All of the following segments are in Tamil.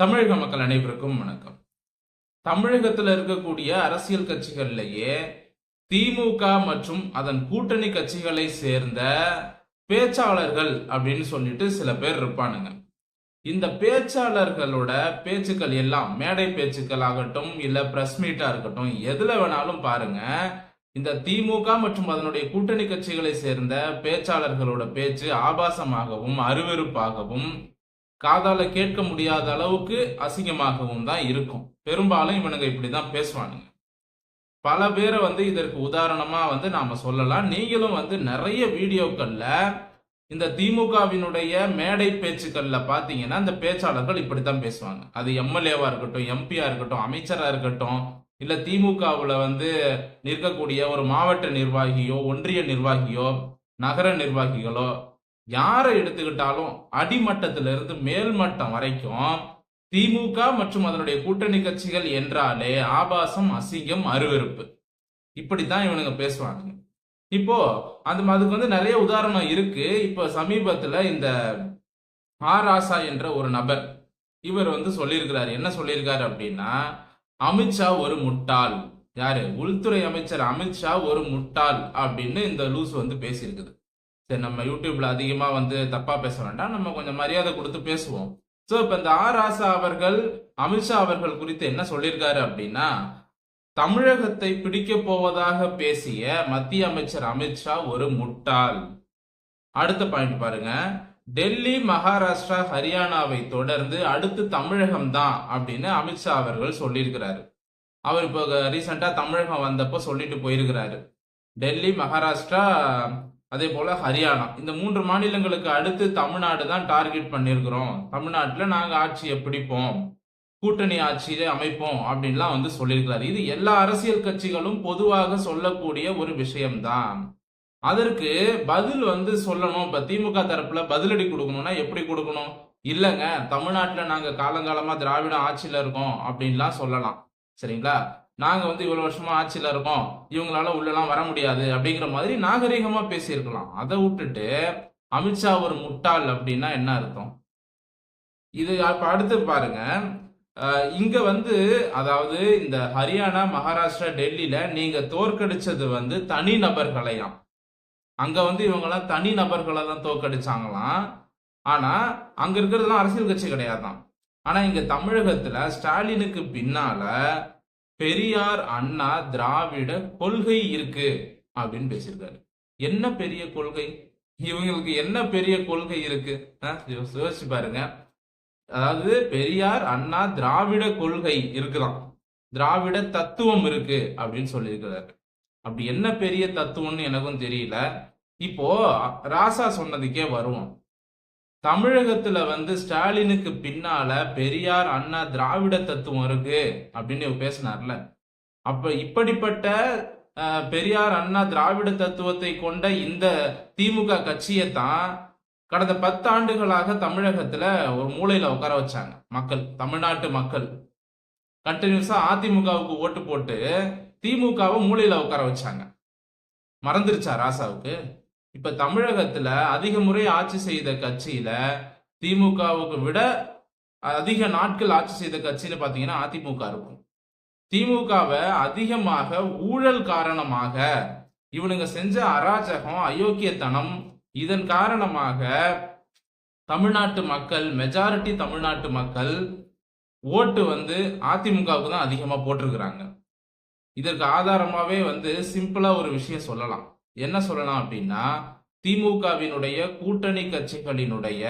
தமிழக மக்கள் அனைவருக்கும் வணக்கம். தமிழகத்தில் இருக்கக்கூடிய அரசியல் கட்சிகள்லேயே திமுக மற்றும் அதன் கூட்டணி கட்சிகளை சேர்ந்த பேச்சாளர்கள் அப்படின்னு சொல்லிட்டு சில பேர் இருப்பானுங்க. இந்த பேச்சாளர்களோட பேச்சுக்கள் எல்லாம் மேடை பேச்சுக்கள் ஆகட்டும் இல்ல பிரஸ் மீட்டா இருக்கட்டும் எதுல வேணாலும் பாருங்க. இந்த திமுக மற்றும் அதனுடைய கூட்டணி கட்சிகளை சேர்ந்த பேச்சாளர்களோட பேச்சு ஆபாசமாகவும் அருவருப்பாகவும் காதால கேட்க முடியாத அளவுக்கு அசிங்கமாகவும் தான் இருக்கும். பெரும்பாலும் இவனுங்க இப்படிதான் பேசுவானுங்க. பல பேரை வந்து இதற்கு உதாரணமா வந்து நாம சொல்லலாம். நீங்களும் வந்து நிறைய வீடியோக்கள்ல இந்த திமுகவினுடைய மேடை பேச்சுக்கள்ல பாத்தீங்கன்னா இந்த பேச்சாளர்கள் இப்படித்தான் பேசுவாங்க. அது எம்எல்ஏவா இருக்கட்டும் எம்பியா இருக்கட்டும் அமைச்சரா இருக்கட்டும் இல்ல திமுகவுல வந்து நிற்கக்கூடிய ஒரு மாவட்ட நிர்வாகியோ ஒன்றிய நிர்வாகியோ நகர நிர்வாகிகளோ யாரை எடுத்துக்கிட்டாலும் அடிமட்டத்திலிருந்து மேல்மட்டம் வரைக்கும் திமுக மற்றும் அதனுடைய கூட்டணி கட்சிகள் என்றாலே ஆபாசம் அசிங்கம் அருவருப்பு. இப்படித்தான் இவனுங்க பேசுவாங்க. இப்போ அந்த அதுக்கு வந்து நிறைய உதாரணம் இருக்கு. இப்போ சமீபத்துல இந்த ஆராசா என்ற ஒரு நபர் இவர் வந்து சொல்லியிருக்கிறார். என்ன சொல்லியிருக்காரு அப்படின்னா அமித்ஷா ஒரு முட்டாள். யாரு? உள்துறை அமைச்சர் அமித்ஷா ஒரு முட்டாள் அப்படின்னு இந்த லூஸ் வந்து பேசியிருக்குது. சரி நம்ம யூடியூப்ல அதிகமா வந்து தப்பா பேச வேண்டாம். நம்ம கொஞ்சம் மரியாதை கொடுத்து பேசுவோம். ஸோ இப்போ இந்த ஆர் ராசா அவர்கள் அமித்ஷா அவர்கள் குறித்து என்ன சொல்லியிருக்காரு அப்படின்னா தமிழகத்தை பிடிக்க போவதாக பேசிய மத்திய அமைச்சர் அமித்ஷா ஒரு முட்டாள். அடுத்த பாயிண்ட் பாருங்க. டெல்லி மகாராஷ்டிரா ஹரியானாவை தொடர்ந்து அடுத்து தமிழகம் தான் அப்படின்னு அமித்ஷா அவர்கள் சொல்லியிருக்கிறாரு. அவர் இப்போ ரீசெண்டா தமிழகம் வந்தப்போ சொல்லிட்டு போயிருக்கிறாரு. டெல்லி மகாராஷ்டிரா அதே போல ஹரியானா. இந்த மூன்று மாநிலங்களுக்கு அடுத்து தமிழ்நாடு தான் டார்கெட் பண்ணியிருக்கிறோம். தமிழ்நாட்டில் நாங்கள் ஆட்சியை பிடிப்போம். கூட்டணி ஆட்சியை அமைப்போம் அப்படின்லாம் வந்து சொல்லியிருக்கிறாரு. இது எல்லா அரசியல் கட்சிகளும் பொதுவாக சொல்லக்கூடிய ஒரு விஷயம்தான். அதற்கு பதில் வந்து சொல்லணும். இப்ப திமுக தரப்புல பதிலடி கொடுக்கணும்னா எப்படி கொடுக்கணும்? இல்லைங்க தமிழ்நாட்டில் நாங்கள் காலங்காலமாக திராவிட ஆட்சியில் இருக்கோம் அப்படின்லாம் சொல்லலாம். சரிங்களா? நாங்க வந்து இவ்வளவு வருஷமா ஆட்சியில இருக்கோம். இவங்களால உள்ளலாம் வர முடியாது. அப்படிங்கிற மாதிரி நாகரிகமாக பேசியிருக்கலாம். அதை விட்டுட்டு அமித்ஷா ஒரு முட்டாள் அப்படின்னா என்ன அர்த்தம்? இது அப்ப அடுத்து பாருங்க. இங்க வந்து அதாவது இந்த ஹரியானா மகாராஷ்டிரா டெல்லியில நீங்க தோற்கடிச்சது வந்து தனி நபர்களையாம். அங்க வந்து இவங்கெல்லாம் தனி நபர்களை தான் தோற்கடிச்சாங்களாம். ஆனா அங்க இருக்கிறதுலாம் அரசியல் கட்சி கிடையாதான் ஆனா இங்க தமிழகத்துல ஸ்டாலினுக்கு பின்னால பெரியார் அண்ணா திராவிட கொள்கை இருக்கு அப்படின்னு பேசியிருக்காரு. என்ன பெரிய கொள்கை? இவங்களுக்கு என்ன பெரிய கொள்கை இருக்கு? யோசிச்சு பாருங்க. அதாவது பெரியார் அண்ணா திராவிட கொள்கை இருக்குதான். திராவிட தத்துவம் இருக்கு அப்படின்னு சொல்லியிருக்கிறாரு. அப்படி என்ன பெரிய தத்துவம்னு எனக்கும் தெரியல. இப்போ ராசா சொன்னதுக்கே வருவோம். தமிழகத்துல வந்து ஸ்டாலினுக்கு பின்னால பெரியார் அண்ணா திராவிட தத்துவம் இருக்கு அப்படின்னு இவர் பேசினார்ல. அப்ப இப்படிப்பட்ட பெரியார் அண்ணா திராவிட தத்துவத்தை கொண்ட இந்த திமுக கட்சியை தான் கடந்த பத்தாண்டுகளாக தமிழகத்துல ஒரு மூலையில உட்கார வச்சாங்க மக்கள் தமிழ்நாட்டு மக்கள். கண்டினியூஸா அதிமுகவுக்கு ஓட்டு போட்டு திமுகவை மூலையில உட்கார வச்சாங்க. மறந்துருச்சா ராசாவுக்கு? இப்ப தமிழகத்துல அதிக முறை ஆட்சி செய்த கட்சியில திமுகவுக்கு விட அதிக நாட்கள் ஆட்சி செய்த கட்சியில பாத்தீங்கன்னா அதிமுக இருக்கும். திமுகவை அதிகமாக ஊழல் காரணமாக இவனுங்க செஞ்ச அராஜகம் அயோக்கியத்தனம் இதன் காரணமாக தமிழ்நாட்டு மக்கள் மெஜாரிட்டி தமிழ்நாட்டு மக்கள் ஓட்டு வந்து அதிமுகவுக்கு தான் அதிகமாக போட்டிருக்கிறாங்க. இதற்கு ஆதாரமாகவே வந்து சிம்பிளாக ஒரு விஷயம் சொல்லலாம். என்ன சொல்லலாம் அப்படின்னா திமுகவினுடைய கூட்டணி கட்சிகளினுடைய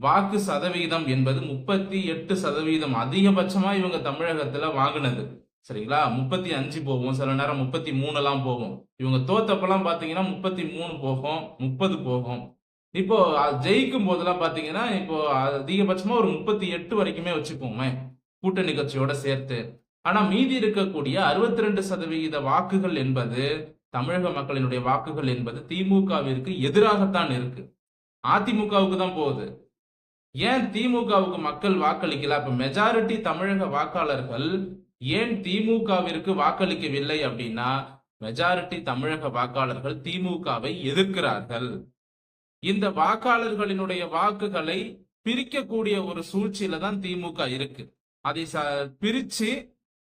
வாக்கு சதவீதம் என்பது முப்பத்தி எட்டு சதவீதம் அதிகபட்சமா இவங்க தமிழகத்துல வாங்கினது. சரிங்களா? முப்பத்தி அஞ்சு போகும் சில நேரம் முப்பத்தி மூணு எல்லாம் போகும். இவங்க தோத்தப்பெல்லாம் பாத்தீங்கன்னா முப்பத்தி மூணு போகும் முப்பது போகும். இப்போ அது ஜெயிக்கும் போதெல்லாம் பாத்தீங்கன்னா இப்போ அதிகபட்சமா ஒரு முப்பத்தி எட்டு வரைக்குமே வச்சுப்போமே கூட்டணி கட்சியோட சேர்த்து. ஆனா மீதி இருக்கக்கூடிய அறுபத்தி ரெண்டு சதவிகித வாக்குகள் என்பது தமிழக மக்களினுடைய வாக்குகள் என்பது திமுகவிற்கு எதிராகத்தான் இருக்கு. அதிமுகவுக்கு தான் போகுது. ஏன் திமுகவுக்கு மக்கள் வாக்களிக்கல? அப்ப மெஜாரிட்டி தமிழக வாக்காளர்கள் ஏன் திமுகவிற்கு வாக்களிக்கவில்லை அப்படின்னா மெஜாரிட்டி தமிழக வாக்காளர்கள் திமுகவை எதிர்க்கிறார்கள். இந்த வாக்காளர்களினுடைய வாக்குகளை பிரிக்கக்கூடிய ஒரு சூழ்ச்சியில தான் திமுக இருக்கு. அதை பிரிச்சு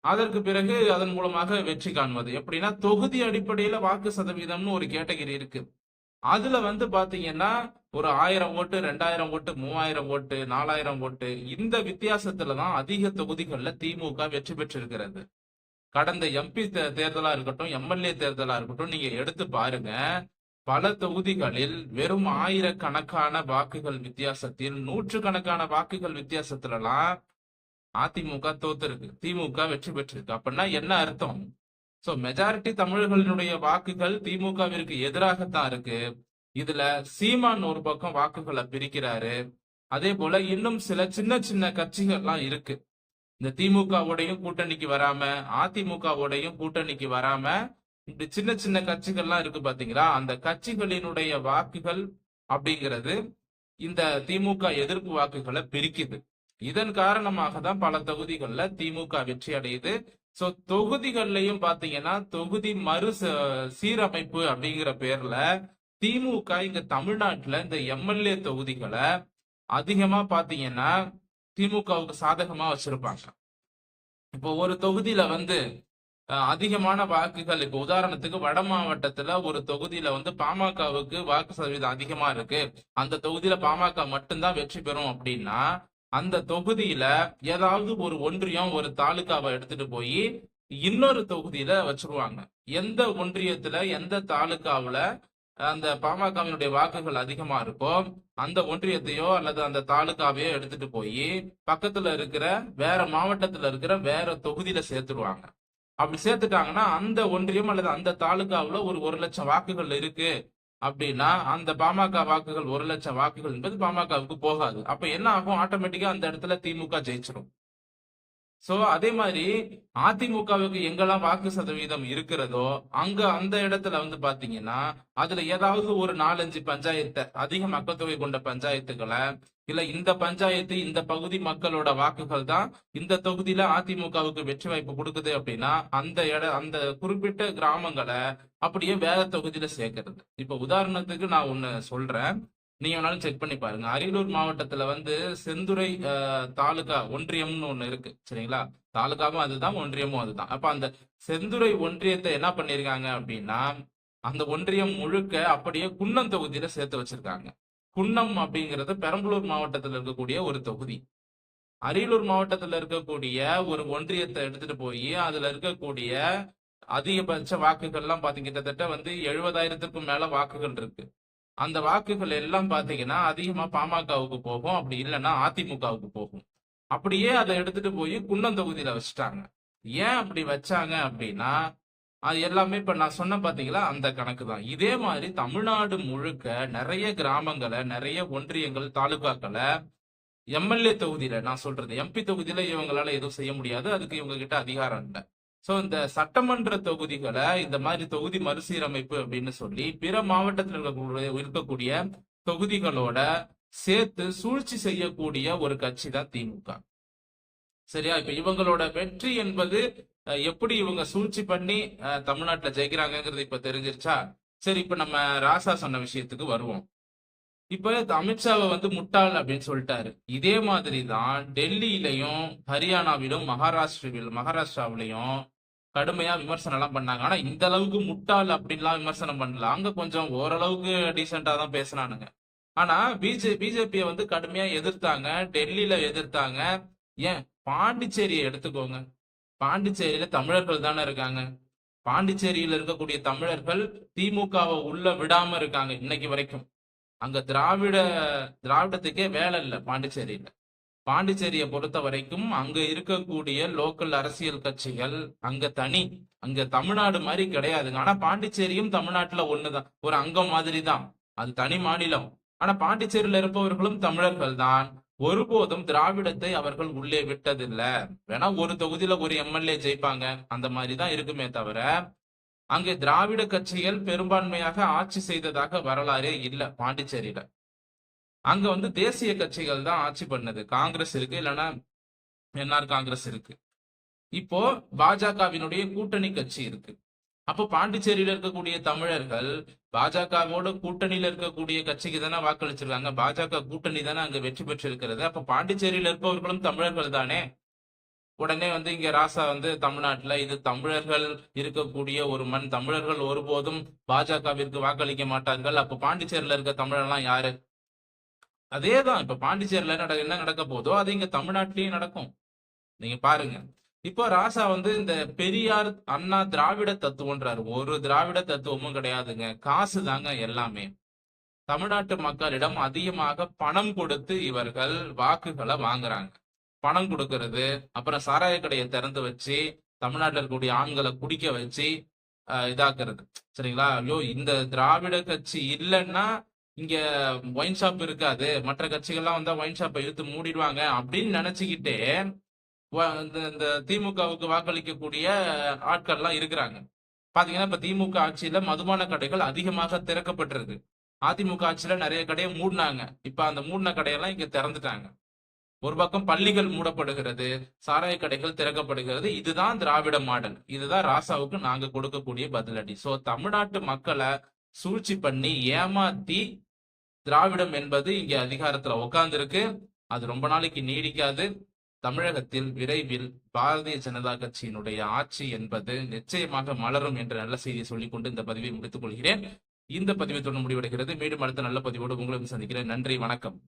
அதற்கு பிறகு அதன் மூலமாக வெற்றி காண்பது. எப்படின்னா தொகுதி அடிப்படையில வாக்கு சதவீதம்னு ஒரு கேட்டகரி இருக்கு. அதுல வந்து பாத்தீங்கன்னா ஒரு ஆயிரம் ஓட்டு ரெண்டாயிரம் ஓட்டு மூவாயிரம் ஓட்டு நாலாயிரம் ஓட்டு இந்த வித்தியாசத்துல தான் அதிக தொகுதிகளில் திமுக வெற்றி பெற்றிருக்கிறது. கடந்த எம்பி தேர்தலா இருக்கட்டும் எம்எல்ஏ தேர்தலா இருக்கட்டும் நீங்க எடுத்து பாருங்க பல தொகுதிகளில் வெறும் ஆயிரக்கணக்கான வாக்குகள் வித்தியாசத்தில் நூற்று கணக்கான வாக்குகள் வித்தியாசத்துலலாம் அதிமுக தோத்துருக்கு திமுக வெற்றி பெற்றிருக்கு. அப்படின்னா என்ன அர்த்தம்? சோ மெஜாரிட்டி தமிழர்களினுடைய வாக்குகள் திமுகவிற்கு எதிராகத்தான் இருக்கு. இதுல சீமான் ஒரு பக்கம் வாக்குகளை பிரிக்கிறாரு. அதே போல இன்னும் சில சின்ன சின்ன கட்சிகள்லாம் இருக்கு. இந்த திமுகவோடையும் கூட்டணிக்கு வராம அதிமுகவோடையும் கூட்டணிக்கு வராம இப்படி சின்ன சின்ன கட்சிகள்லாம் இருக்கு பாத்தீங்களா? அந்த கட்சிகளினுடைய வாக்குகள் அப்படிங்கிறது இந்த திமுக எதிர்ப்பு வாக்குகளை பிரிக்குது. இதன் காரணமாக தான் பல தொகுதிகளில் திமுக வெற்றி அடையுது. சோ தொகுதிகள்லயும் பாத்தீங்கன்னா தொகுதி மறு ச- சீரமைப்பு அப்படிங்கிற பேர்ல திமுக இங்க தமிழ்நாட்டுல இந்த எம்எல்ஏ தொகுதிகளை அதிகமா பாத்தீங்கன்னா திமுகவுக்கு சாதகமா வச்சிருப்பாங்க. இப்போ ஒரு தொகுதியில வந்து அதிகமான வாக்குகள் இப்போ உதாரணத்துக்கு வட மாவட்டத்துல ஒரு தொகுதியில வந்து பாமகவுக்கு வாக்கு சதவீதம் அதிகமா இருக்கு. அந்த தொகுதியில பாமக மட்டும்தான் வெற்றி பெறும் அப்படின்னா அந்த தொகுதியில ஏதாவது ஒரு ஒன்றியம் ஒரு தாலுகாவை எடுத்துட்டு போய் இன்னொரு தொகுதியில வச்சிருவாங்க. எந்த ஒன்றியத்துல எந்த தாலுக்காவில அந்த பாமகவினுடைய வாக்குகள் அதிகமா இருக்கோ அந்த ஒன்றியத்தையோ அல்லது அந்த தாலுக்காவையோ எடுத்துட்டு போய் பக்கத்துல இருக்கிற வேற மாவட்டத்துல இருக்கிற வேற தொகுதியில சேர்த்துருவாங்க. அப்படி சேர்த்துட்டாங்கன்னா அந்த ஒன்றியம் அல்லது அந்த தாலுகாவுல ஒரு ஒரு லட்சம் வாக்குகள் இருக்கு. அப்படின்னா அந்த பாமக வாக்குகள் ஒரு லட்சம் வாக்குகள் என்பது பாமகவுக்கு போகாது. அப்ப என்ன ஆகும்? ஆட்டோமேட்டிக்கா அந்த இடத்துல திமுக ஜெயிச்சிடும் சோ அதே மாதிரி அதிமுகவுக்கு எங்கெல்லாம் வாக்கு சதவீதம் இருக்கிறதோ அங்க அந்த இடத்துல வந்து பாத்தீங்கன்னா அதுல ஏதாவது ஒரு நாலஞ்சு பஞ்சாயத்தை அதிக மக்கள் தொகை கொண்ட பஞ்சாயத்துக்களை இல்ல இந்த பஞ்சாயத்து இந்த பகுதி மக்களோட வாக்குகள் தான் இந்த தொகுதியில அதிமுகவுக்கு வெற்றி வாய்ப்பு கொடுக்குது அப்படின்னா அந்த இட அந்த குறிப்பிட்ட கிராமங்களை அப்படியே வேற தொகுதியில சேர்க்கறது. இப்ப உதாரணத்துக்கு நான் ஒண்ணு சொல்றேன். நீங்க வேணாலும் செக் பண்ணி பாருங்க. அரியலூர் மாவட்டத்துல வந்து செந்துறை தாலுகா ஒன்றியம்னு ஒண்ணு இருக்கு. சரிங்களா? தாலுகாவும் அதுதான் ஒன்றியமும் அதுதான். அப்ப அந்த செந்துறை ஒன்றியத்தை என்ன பண்ணிருக்காங்க அப்படின்னா அந்த ஒன்றியம் முழுக்க அப்படியே குன்னம் தொகுதியில சேர்த்து வச்சிருக்காங்க. குன்னம் அப்படிங்கிறது பெரம்பலூர் மாவட்டத்தில் இருக்கக்கூடிய ஒரு தொகுதி. அரியலூர் மாவட்டத்தில் இருக்கக்கூடிய ஒரு ஒன்றியத்தை எடுத்துட்டு போய் அதுல இருக்கக்கூடிய அதிகபட்ச வாக்குகள்லாம் பாத்தீங்க கிட்டத்தட்ட வந்து எழுபதாயிரத்துக்கும் மேல வாக்குகள் இருக்கு. அந்த வாக்குகள் எல்லாம் பாத்தீங்கன்னா அதிகமா பாமகவுக்கு போகும் அப்படி இல்லைன்னா அதிமுகவுக்கு போகும். அப்படியே அதை எடுத்துட்டு போய் குன்னம் தொகுதியில வச்சுட்டாங்க. ஏன் அப்படி வச்சாங்க அப்படின்னா அது எல்லாமே இப்ப நான் சொன்ன பாத்தீங்களா அந்த கணக்கு தான். இதே மாதிரி தமிழ்நாடு முழுக்க நிறைய கிராமங்களை நிறைய ஒன்றியங்கள் தாலுகாக்களை எம்எல்ஏ தொகுதியில நான் சொல்றது எம்பி தொகுதியில இவங்களால எதுவும் செய்ய முடியாது அதுக்கு இவங்க கிட்ட அதிகாரம் இல்லை. சோ இந்த சட்டமன்ற தொகுதிகளை இந்த மாதிரி தொகுதி மறுசீரமைப்பு அப்படின்னு சொல்லி பிற மாவட்டத்தில் இருக்கக்கூடிய இருக்கக்கூடிய தொகுதிகளோட சேர்த்து சூழ்ச்சி செய்யக்கூடிய ஒரு கட்சி தான் திமுக. சரியா? இப்ப இவங்களோட வெற்றி என்பது அஹ், எப்படி இவங்க சூழ்ச்சி பண்ணி அஹ், தமிழ்நாட்டுல ஜெயிக்கிறாங்கிறது இப்ப தெரிஞ்சிருச்சா? சரி இப்ப நம்ம ராசா சொன்ன விஷயத்துக்கு வருவோம். இப்ப அமித்ஷாவை வந்து முட்டாள் அப்படின்னு சொல்லிட்டாரு. இதே மாதிரி தான் டெல்லியிலையும் ஹரியானாவிலும் மகாராஷ்டிரவில் மகாராஷ்டிராவிலையும் கடுமையா விமர்சனம் எல்லாம் பண்ணாங்க. ஆனா இந்த அளவுக்கு முட்டாள் அப்படின்லாம் விமர்சனம் பண்ணல. அங்க கொஞ்சம் ஓரளவுக்கு டீசெண்டா தான் பேசினானுங்க. ஆனா பிஜே பிஜேபியை வந்து கடுமையா எதிர்த்தாங்க. டெல்லியில எதிர்த்தாங்க. ஏன்? பாண்டிச்சேரியை எடுத்துக்கோங்க. பாண்டிச்சேரியில தமிழர்கள் தானே இருக்காங்க. பாண்டிச்சேரியில இருக்கக்கூடிய தமிழர்கள் திமுகவை உள்ள விடாம இருக்காங்க இன்னைக்கு வரைக்கும். அங்க திராவிட திராவிடத்துக்கே வேலை இல்லை பாண்டிச்சேரியில. பாண்டிச்சேரியை பொறுத்த வரைக்கும் அங்க இருக்கக்கூடிய லோக்கல் அரசியல் கட்சிகள் அங்க தனி அங்க தமிழ்நாடு மாதிரி கிடையாதுங்க. ஆனா பாண்டிச்சேரியும் தமிழ்நாட்டுல ஒண்ணுதான். ஒரு அங்கம் மாதிரி தான் அது தனி மாநிலம். ஆனா பாண்டிச்சேரியில இருப்பவர்களும் தமிழர்கள் தான். ஒருபோதும் திராவிடத்தை அவர்கள் உள்ளே விட்டதில்ல. வேணா ஒரு தொகுதியில ஒரு எம்எல்ஏ ஜெயிப்பாங்க. அந்த மாதிரி தான் இருக்குமே தவிர அங்கே திராவிட கட்சிகள் பெரும்பான்மையாக ஆட்சி செய்ததாக வரலாறே இல்ல பாண்டிச்சேரியில. அங்க வந்து தேசிய கட்சிகள் தான் ஆட்சி பண்ணது. காங்கிரஸ் இருக்கு இல்லைன்னா என்ஆர் காங்கிரஸ் இருக்கு. இப்போ பாஜகவினுடைய கூட்டணி கட்சி இருக்கு. அப்போ பாண்டிச்சேரியில இருக்கக்கூடிய தமிழர்கள் பாஜகவோட கூட்டணியில இருக்கக்கூடிய கட்சிக்கு தானே வாக்களிச்சிருக்காங்க. பாஜக கூட்டணி தானே அங்க வெற்றி பெற்றிருக்கிறது. அப்ப பாண்டிச்சேரியில இருப்பவர்களும் தமிழர்கள் தானே? உடனே வந்து இங்க ராசா வந்து தமிழ்நாட்டுல இது தமிழர்கள் இருக்கக்கூடிய ஒரு மண். தமிழர்கள் ஒருபோதும் பாஜகவிற்கு வாக்களிக்க மாட்டார்கள். அப்ப பாண்டிச்சேரியில இருக்க தமிழர்லாம் யாரு? அதேதான். இப்ப பாண்டிச்சேரியில நட என்ன நடக்க போதோ அது இங்க தமிழ்நாட்டிலயும் நடக்கும். நீங்க பாருங்க. இப்போ ராசா வந்து இந்த பெரியார் அண்ணா திராவிட தத்துவம்ன்றாரு. ஒரு திராவிட தத்துவமும் கிடையாதுங்க. காசு தாங்க எல்லாமே. தமிழ்நாட்டு மக்களிடம் அதிகமாக பணம் கொடுத்து இவர்கள் வாக்குகளை வாங்குறாங்க. பணம் கொடுக்கறது அப்புறம் சாராய கடையை திறந்து வச்சு தமிழ்நாட்டில் இருக்கக்கூடிய ஆண்களை குடிக்க வச்சு இதாக்குறது. சரிங்களா? ஐயோ இந்த திராவிட கட்சி இல்லைன்னா இங்க ஒயின் ஷாப் இருக்காது. மற்ற கட்சிகள்லாம் வந்தா ஒயின் ஷாப்பை இழுத்து மூடிடுவாங்க அப்படின்னு நினைச்சுக்கிட்டே வ- இந்த இந்த திமுகவுக்கு வாக்களிக்கக்கூடிய ஆட்கள்லாம் இருக்கிறாங்க. பாத்தீங்கன்னா இப்ப திமுக ஆட்சியில மதுபான கடைகள் அதிகமாக திறக்கப்பட்டிருக்கு. அதிமுக ஆட்சியில நிறைய கடையை மூடினாங்க. இப்ப அந்த மூடின கடையெல்லாம் இங்க திறந்துட்டாங்க. ஒரு பக்கம் பள்ளிகள் மூடப்படுகிறது சாராய கடைகள் திறக்கப்படுகிறது. இதுதான் திராவிட மாடல். இதுதான் ராசாவுக்கு நாங்க கொடுக்கக்கூடிய பதிலடி. சோ தமிழ்நாட்டு மக்களை சூழ்ச்சி பண்ணி ஏமாத்தி திராவிடம் என்பது இங்க அதிகாரத்துல உட்கார்ந்துருக்கு அது ரொம்ப நாளைக்கு நீடிக்காது. தமிழகத்தில் விரைவில் பாரதிய ஜனதா கட்சியினுடைய ஆட்சி என்பது நிச்சயமாக மலரும் என்ற நல்ல செய்தியை சொல்லிக்கொண்டு இந்த பதிவை முடித்துக் கொள்கிறேன். இந்த பதிவை தொடர்ந்து முடிவடைகிறது. மீண்டும் அடுத்த நல்ல பதிவோடு உங்களை சந்திக்கிறேன். நன்றி. வணக்கம்.